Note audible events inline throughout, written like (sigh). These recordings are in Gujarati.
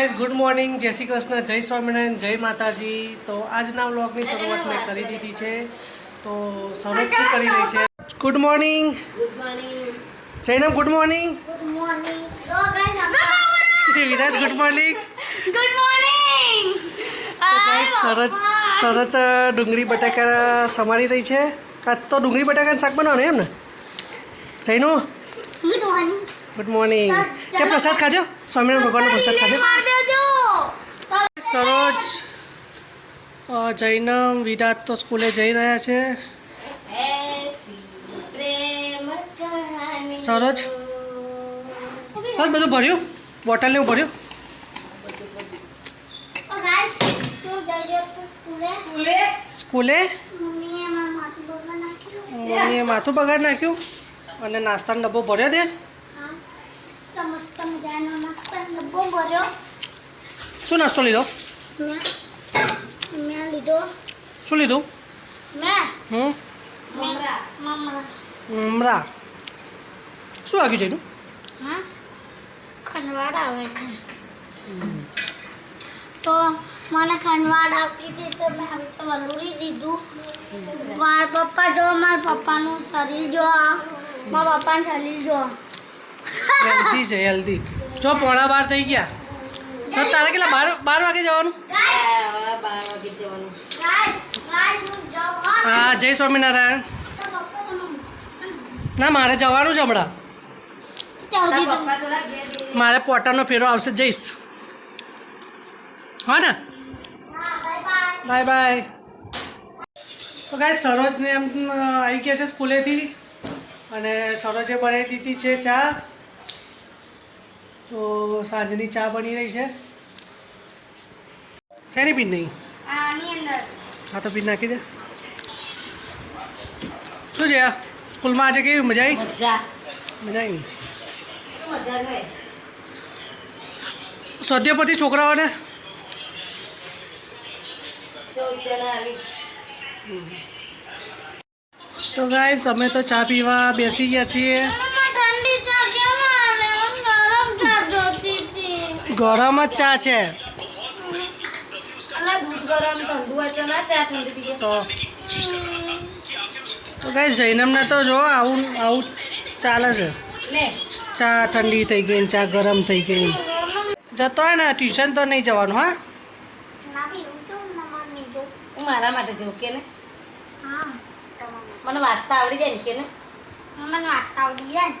Guys good morning. જય શ્રી કૃષ્ણ જય સ્વામિનારાયણ જય માતાજી. તો આજના વ્લોગની શરૂઆત મેં કરી દીધી છે. તો શરૂઆત શું કરી રહી છે? Good morning. Good morning. Jainam good morning. Viraj good morning. સરસ સરસ ડુંગળી બટાકા સમારી રહી છે. આજ તો ડુંગળી બટાકાનું શાક બનાવવાનું એમ ને? Jainu good morning. Good morning કે પ્રસાદ ખાજો સ્વામિનારાયણ ભગવાનનો પ્રસાદ ખાજો સરોજ જૈનમ વિરાટ તો સ્કૂલે જઈ રહ્યા છે એસી પ્રેમ કહાની સરોજ બસ બધું ભર્યું? બોટલ ને ભર્યું? છો સ્કૂલે? મમ્મીએ માથું બગાડ નાખ્યું. મમ્મીએ માથું બગાડ નાખ્યું અને નાસ્તાનો ડબ્બો ભર્યો દે મસ્ત મજાનો નાસ્તાનો ડબ્બો ભર્યો. શું નાસ્તો લીધો? મેં મેં લીધો. શું લીધું? મેં? હમ? મમરા. મમરા. મમરા. શું વાગ્યું જઈનું હા? ખંડવાડ આવે છે. તો મને ખંડવાડ આપી હતી તો મેં વલોરી દીધું. મારા પપ્પા જો મારા પપ્પાનું શરીર જો મારા પપ્પાનું શરીર જો હેલ્ધી છે હેલ્ધી જો, પોણા બાર થઈ ગયા. સર તારે કેટલા? બાર બાર વાગે જવાનું? હા, જય સ્વામિનારાયણ. ના, મારે જવાનું છે હમણાં. મારે પોટાનો ફેરો આવશે, જઈશ. હા ને? Bye bye. તો કાંઈ સરોજને એમ આવી ગયા છે સ્કૂલેથી. અને સરોજે બનાવી દીધી છે ચા. તો સાંજની ચા બની રહી છે. શેની પીન નહીં હા તો પીન નાખી દે. શું છે આ? સ્કૂલમાં આજે કેવી મજા આવી? મજા. મજા આવી? સદ્યપતિ છોકરાઓને? તો ગાઈસ અમે તો ચા પીવા બેસી ગયા છીએ ઠંડી ચા કેમ આવે મને ગરમ ચા જોતી હતી ગરમ જ ચા છે. તો ના ચા ઠંડી થઈ જાય તો ગાઈસ જૈનમને તો જો આવું આવું ચાલે છે. ચા ઠંડી થઈ ગઈ ને ચા ગરમ થઈ ગઈ જતો હોય ને ટ્યુશન તો નહીં જવાનું હા? હું તો મમ્મી જો. હું મારા માટે જો કે ને? મને વાર્તા આવડી જાય ને કે ને? મને વાર્તા આવડી જાય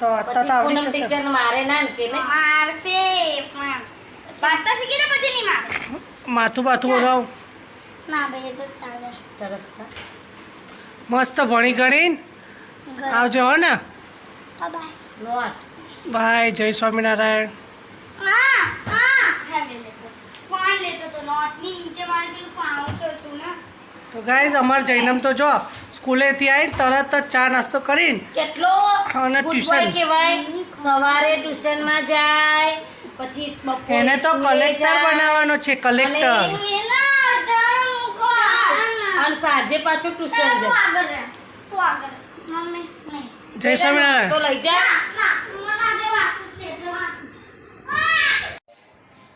તો અત્યારે તો આવડી જશે ટીચર મારે ના કે ને મારશે પણ શીખી ને પછી નહીં મારે. માથું બાથું ઓરાવ ના ભાઈ તો ચાલે. સરસ મસ્ત ભણી ગણીને. આવજો હો ને. બાય. જય સ્વામિનારાયણ. હા હા. હે લેતો કોણ લેતો તો તો ગાઈસ અમાર જૈનમ તો જો સ્કૂલેથી આવીને તરત જ ચા નાસ્તો કરીને કેટલો અને ટ્યુશન. કહેવાય. સવારે ટ્યુશનમાં જાય પછી એને તો કલેક્ટર બનાવવાનો છે કલેક્ટર. અને સાંજે પાછું ટ્યુશન જાય. તું આગળ. મમ્મી નહીં. જય સ્વામિનારાયણ તો લઈ જા. ના મને આજે વાંચવું છે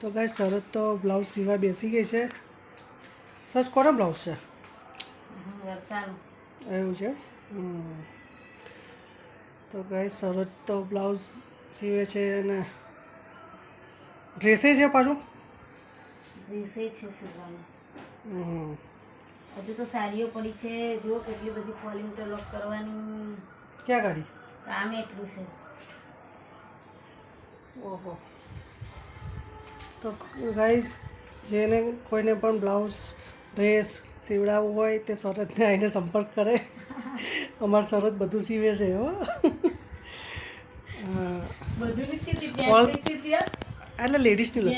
તો ભાઈ શરત તો બ્લાઉઝ સીવા બેસી ગઈ છે. સરસ કોનો બ્લાઉઝ છે? વરસાદ એવું છે. તો ગાઈસ શરત તો બ્લાઉઝ સીવે છે અને ડ્રેસે છે પાછું? ડ્રેસે છે સીવવાનું. હજુ તો સાડીઓ પડી છે. જો કેટલી બધી ફોલિંગ લોક કરવાની. ક્યાં ગાડી? કામ એટલું છે. ઓહો. તો ગાઈસ જેને કોઈને પણ બ્લાઉઝ ડ્રેસ સીવડાવવું હોય તે શરતને આવીને સંપર્ક કરે. અમાર શરત બધું સીવે છે હો. (laughs) એટલે લેડીઝની લો.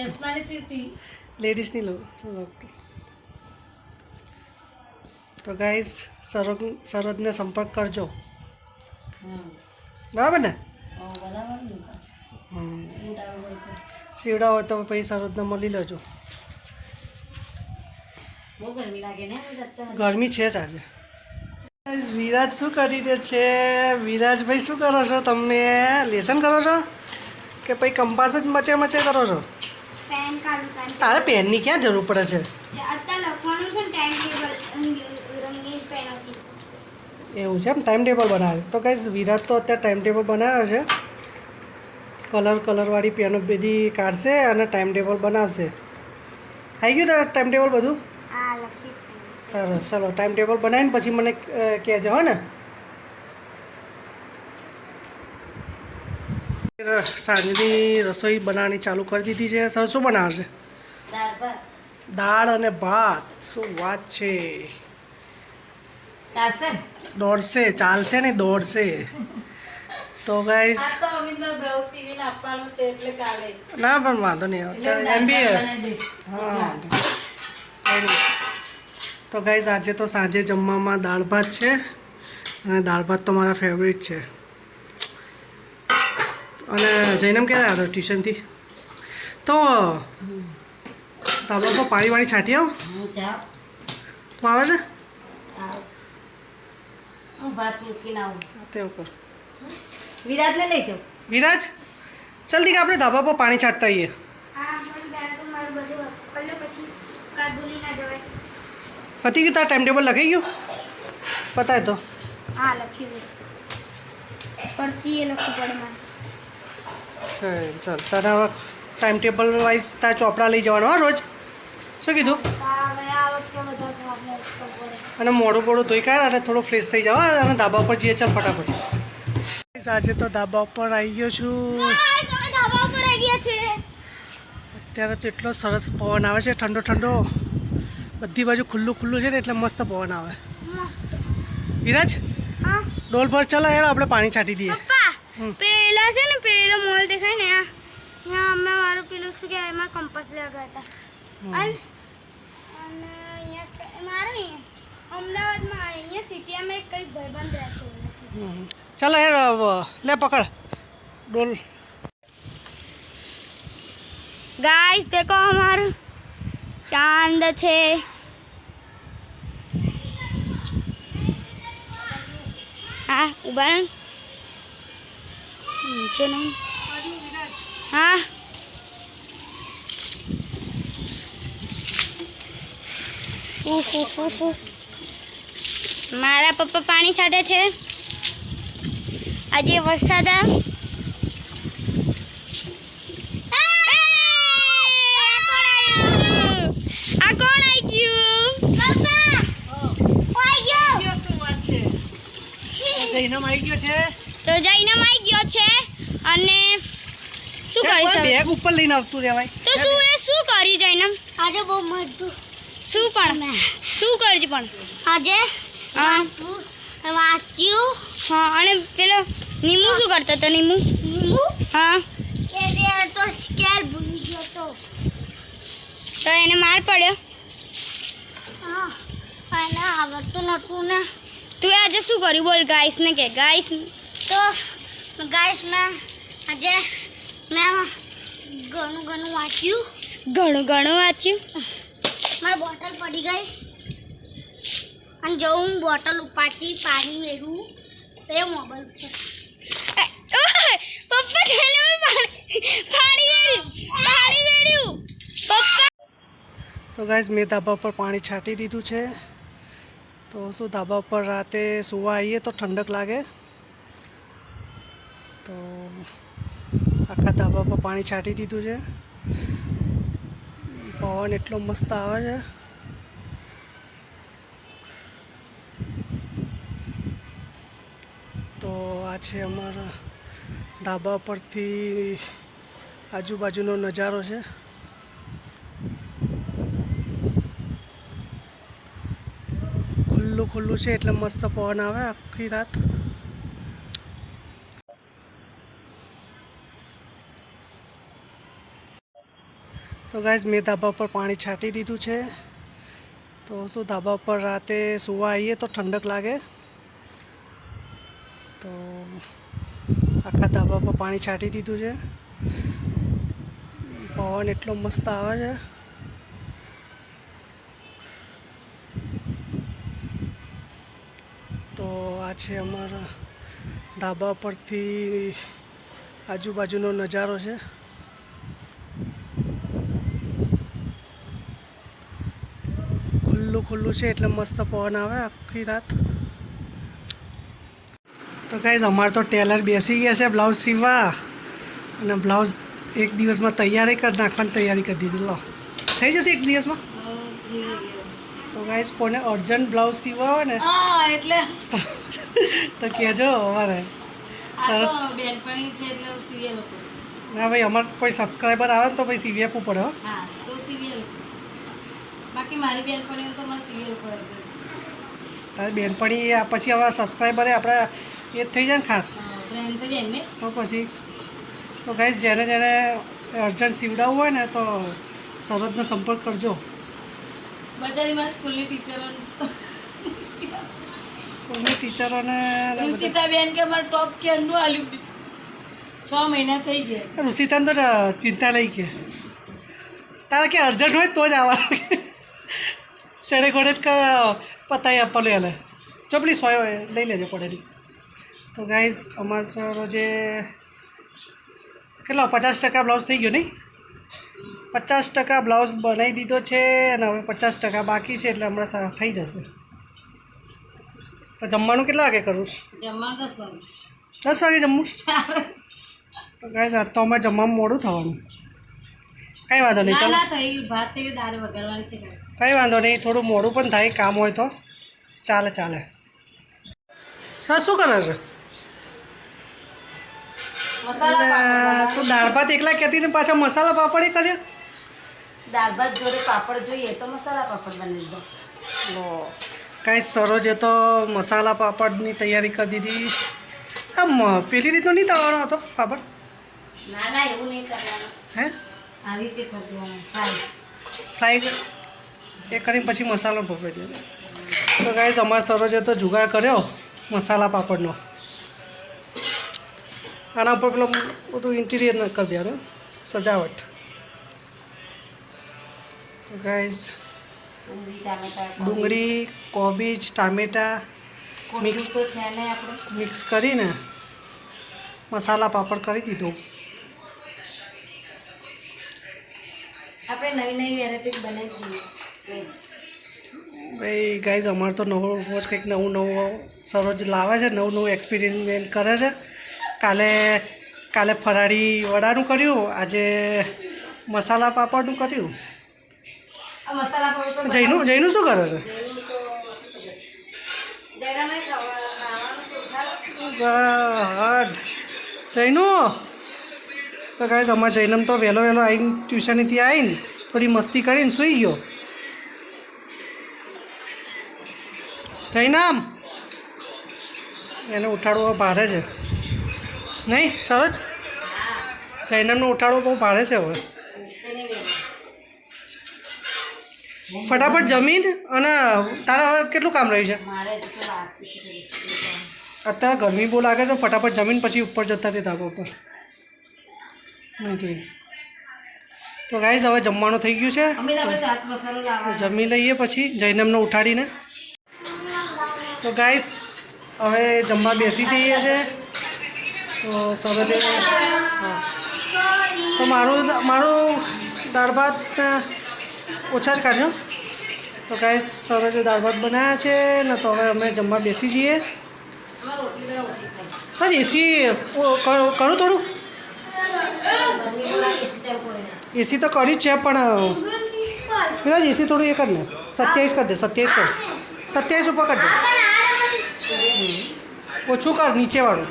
લેડીઝની લો. ઓકે. તો ગાઈઝ સરદ સરદને સંપર્ક કરજો. બરાબર ને. સીવડાવવું હોય તો. સીવડાવો હોય તો પછી સરદને મળી લેજો. ગરમી લાગે ને અત્યારે ગરમી છે જ આજે. વિરાજ શું કરી રહ્યો છે? વિરાજભાઈ શું કરો છો? તમે લેસન કરો છો? કે પછી કંપાસ જ મચે મચે કરો છો? પેન કાઢું ટાઈમ તારે પેનની ક્યાં જરૂર પડે છે? અત્યારે છે ને ટાઈમ ટેબલ રંગીન પેનોથી. એવું છે એમ? ટાઈમ ટેબલ બનાવે. તો કઈ વિરાજ તો અત્યારે ટાઈમ ટેબલ બનાવ્યો છે. કલર કલરવાળી પેનો બધી કાઢશે અને ટાઈમ ટેબલ બનાવશે. આવી ગયું તારે ટાઈમ ટેબલ બધું? સરસ ચલો ટાઈમ ટેબલ બનાવીને પછી મને કહેજો હો ને. સાંજની રસોઈ બનાવવાની ચાલુ કરી દીધી છે. સર શું બનાવશે દાળ અને ભાત. શું વાત છે? દોડશે ચાલશે ને દોડશે. તો ગાઈસ ના પણ વાંધો નહીં. એમ બી. હા. તો ગાઈઝ આજે તો સાંજે જમવામાં દાળ ભાત છે અને દાળ ભાત તો મારા ફેવરિટ છે. અને જૈનમ ક્યારે આવ્યો ટ્યુશનથી તો ધાબા પર પાણી વાણી છાંટી આવ. તું આવે છે લઈ જાઉં. વિરાજ જલ્દી કે આપણે ધાબા પર પાણી છાંટતા આવીએ હા પણ પહેલાં તો મારું બધું પહેલાં પછી કાલ ભૂલી ના જવાય પતી ગયું તાર ટાઈમ ટેબલ લખાઈ ગયું? પતાય તો. હા લખી દે. પડતી એ લખવું પડે મારે ચાલ તારા હવે ટાઈમ ટેબલ વાઇઝ તાર ચોપડા લઈ જવાનો હા રોજ. શું કીધું? અને મોડું મોડું ધોઈ કાઢ અને થોડું ફ્રેશ થઈ જાવ અને ધાબા ઉપર જઈએ ચાલ ફટાફટ. આજે તો ધાબા ઉપર આવી ગયા છે. અત્યારે તો એટલો સરસ પવન આવે છે ઠંડો ઠંડો. બધી બાજુ ખુલ્લું ખુલ્લું છે ને એટલે મસ્ત પવન આવે મસ્ત વિરાજ હા ડોલ ભર ચાલો યાર આપણે પાણી છાંટી દઈએ પપ્પા હમ. પેલા છે ને પેલો મોલ દેખાય ને આ ત્યાં અમે મારું પેલું શું કહેવાય એમાં કંપાસ લેવા ગયા હતા અને અને અહીંયા ક- મારું અહીંયા અમદાવાદમાં અહીંયા સિટીમાં એક કંઈક ભાઈબંધ રહે છે એનાથી હમ. ચાલો યાર હવે લે પકડ ડોલ गाइस देखो हमारा चांद છે. હા, ઊભા. નીચે નહીં. હા. ફૂ ફૂ મારા પપ્પા પાણી છાંટે છે. આજે વરસાદ આ આ કોણ આવી ગયું પપ્પા આવી ગયો શું વાત છે જૈનમ આવી ગયો છે? તો જૈનમ આવી ગયો છે અને શું કરી શકે બેગ ઉપર લઈને આવતું રહેવાય. તો શું એ શું કર્યું જૈનમ આજે બહુ મજબૂત. શું પણ? શું કર્યું પણ? આજે હા. વાંચ્યું. હા અને પેલો નીમુ શું કરતો હતો નીમુ? નીમુ? હા. એ તો સ્કેલ ભૂલી ગયો તો. તો એને માર પડ્યો. હા એને આવડતું નહોતું ને. તું આજે શું કર્યું? બોલ ગાઈસ ને કે. ગાઈસ તો ગાઈસ મેં આજે મેં ઘણું ઘણું વાંચ્યું. ઘણું ઘણું વાંચ્યું. મારી બોટલ પડી ગઈ. અને જો હું બોટલ ઉપાડતી પાણી મેળવું તો એ મોબાઈલ ઉપર. પપ્પા પાણી પાણી વેડ્યું પપ્પા. તો ગાઈસ મેં ધાબા પર પાણી છાંટી દીધું છે. તો શું ધાબા પર રાતે સુવા આવીએ તો ઠંડક લાગે? તો આખા ધાબા પર પાણી છાંટી દીધું છે. પવન એટલો મસ્ત આવે છે. તો આ છે અમારા ધાબા પરથી આજુબાજુનો નજારો છે. ખુલ્લું ખુલ્લું છે એટલે મસ્ત પવન આવે આખી રાત. તો ગાઈઝ મેં ધાબા પર પાણી છાંટી દીધું છે. તો શું ધાબા પર રાતે સુવા આવીએ તો ઠંડક લાગે. તો આખા ધાબા પર પાણી છાંટી દીધું છે. પવન એટલો મસ્ત આવે છે. આ છે અમારા ધાબા પરથી આજુબાજુનો નજારો છે. ખુલ્લું ખુલ્લું છે એટલે મસ્ત પવન આવે આખી રાત. તો ગાઈઝ અમારે તો ટેલર બેસી ગયા છે બ્લાઉઝ સીવવા. અને બ્લાઉઝ એક દિવસમાં તૈયારી કરી નાખવાની તૈયારી કરી દીધી. લો. થઈ જશે એક દિવસમાં? તો ગાઈઝ કોને અર્જન્ટ બ્લાઉઝ સીવવા હોય ને? એટલે. તો કહેજો અમારે. સરસ. બેનપણી ના ભાઈ અમારે કોઈ સબસ્ક્રાઈબર આવે ને તો ભાઈ સીવી આપવું પડે બાકી મારી તો છે. તારી બેનપણી પછી હવે સબસ્ક્રાઈબરે આપણે એ જ થઈ જાય ને ખાસ? તો પછી તો ગાઈશ જેને જેને અર્જન્ટ સીવડાવવું હોય ને તો સરહદનો સંપર્ક કરજો. બજારી સ્કૂલની ટીચરો સ્કૂલની ટીચરોને ને ઋષિતાબેન કે અમારે ટોપ કેરનું આલ્યું બી. છ મહિના થઈ ગયા. ઋષિતાને તો ચિંતા નહીં કે. તારે કે અર્જન્ટ હોય તો જ આવવાનું. ચડે ઘોડે જ ક- પતાવી આપવાનું એને. જો પેલી સોય હોય લઈ લેજો પડેલી. તો ગાઈઝ અમારે સર જે કેટલો પચાસ ટકા બ્લાઉઝ થઈ ગયો નહીં? પચાસ ટકા બ્લાઉઝ બનાવી દીધો છે અને હવે પચાસ ટકા બાકી છે એટલે હમણાં થઈ જશે. તો જમવાનું કેટલા વાગે કરું છું? જમવા દસ વાગે. દસ વાગે જમવું તો ગાઈઝ સાત તો અમારે જમવામાં મોડું થવાનું. કંઈ વાંધો નહીં ચાલો. કંઈ વાંધો નહીં થોડું મોડું પણ થાય કામ હોય તો. ચાલે ચાલે. સર શું કરે છે? તું દાળ ભાત એકલા કહેતી ને પાછા મસાલા પાપડ એ કર્યા? દાળ ભાત જોડે પાપડ જોઈએ તો મસાલા પાપડ બની દો કાંઈ સરોજે તો મસાલા પાપડની તૈયારી કરી દીધી. આમ પેલી રીતનો નહીં તળવાનો હતો પાપડ? ના ના એવું નહીં કરવાનું હે? આવી રીતે કરી દેવાનું ફ્રાય. એ કરીને પછી મસાલો ભોગવી દેવાનો. તો ગાઈઝ અમારા સરોજે તો જુગાડ કર્યો મસાલા પાપડનો. આના ઉપર પેલો બધું ઇન્ટિરિયર કરી દેવાનું સજાવટ. તો ગાઈઝ ડુંગળી કોબીજ. ટામેટા મિક્સ તો છે ને આપણે મિક્સ કરીને મસાલા પાપડ કરી દીધું. આપણે નવી નવી વેરાયટી બનાવી દઈએ ભાઈ ગાઈઝ અમારે તો નવો રોજ કંઈક નવું નવું સરોજ લાવે છે નવું નવું એક્સપિરિમેન્ટ કરે છે. કાલે કાલે ફરાળી વડાનું કર્યું આજે મસાલા પાપડનું કર્યું. જઈનું જૈનું શું કરે છે? જઈનું તો ગાઈઝ અમારે જૈનમ તો વહેલો વહેલો આવીને ટ્યુશનેથી આવીને થોડી મસ્તી કરીને સૂઈ ગયો. જૈનમ? એને ઉઠાડવો ભારે છે. નહીં, સરસ? જૈનમનો ઉઠાડવો બહુ ભારે છે હવે. ફટાફટ જમીન અને તારા હવે કેટલું કામ રહ્યું છે. અત્યારે ગરમી બહુ લાગે છે ફટાફટ જમીન પછી ઉપર જતા રહી ધાબા ઉપર. નહીં તો. ગાઈઝ હવે જમવાનું થઈ ગયું છે. જમી લઈએ પછી જૈનમને ઉઠાડીને. તો ગાઈસ હવે જમવા બેસી જઈએ છે. તો સરોજે હા. તો મારું મારું દાળ ભાત ઓછા જ કાઢજો. તો કાંઈ સરસ દાળ ભાત બનાવ્યા છે, ને તો હવે અમે જમવા બેસી જઈએ. હા એસી કરું થોડું? એસી તો કરી જ છે, પણ, પેલા એસી થોડું એ કરી ને. સત્યાવીસ કરી દે, સત્યાવીસ કર. સત્યાવીસ ઉપર કરી દે. ઓછું કર, નીચેવાળું.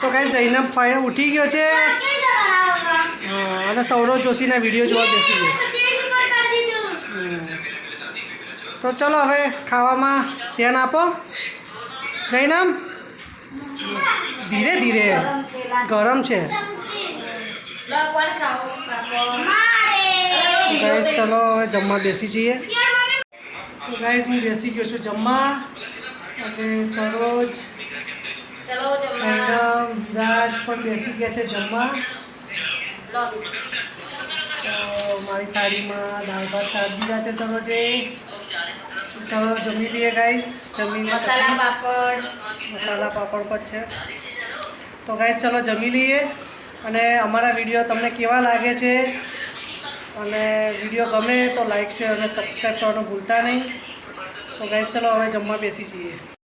તો કાંઈ જઈને ઉઠી ગયો છે. અને સૌરવ જોશીના વીડિયો જોવા બેસી ગયો. તો ચલો હવે ખાવામાં ધ્યાન આપો. જૈનમ ધીરે ધીરે. ગરમ છે. ગાઈસ ચલો હવે જમવા બેસી જઈએ. તો ગાઈસ હું બેસી ગયો છું જમવા. અને સરોજ ચલો રાજ પણ બેસી ગયા છે જમવા. તો મારી થાળીમાં દાળ ભાત શાક દીધા છે સરોજે ચલો જમી લઈએ ગાઈસ જમી મસાલા પાપડ. મસાલા પાપડ પણ છે. તો ગાઈસ ચલો જમી લઈએ. અને અમારા વીડિયો તમને કેવા લાગે છે? અને વીડિયો ગમે તો લાઈક શેર અને સબસ્ક્રાઈબ કરવાનું ભૂલતા નહીં. તો ગાઈસ ચલો હવે જમવા બેસી જઈએ.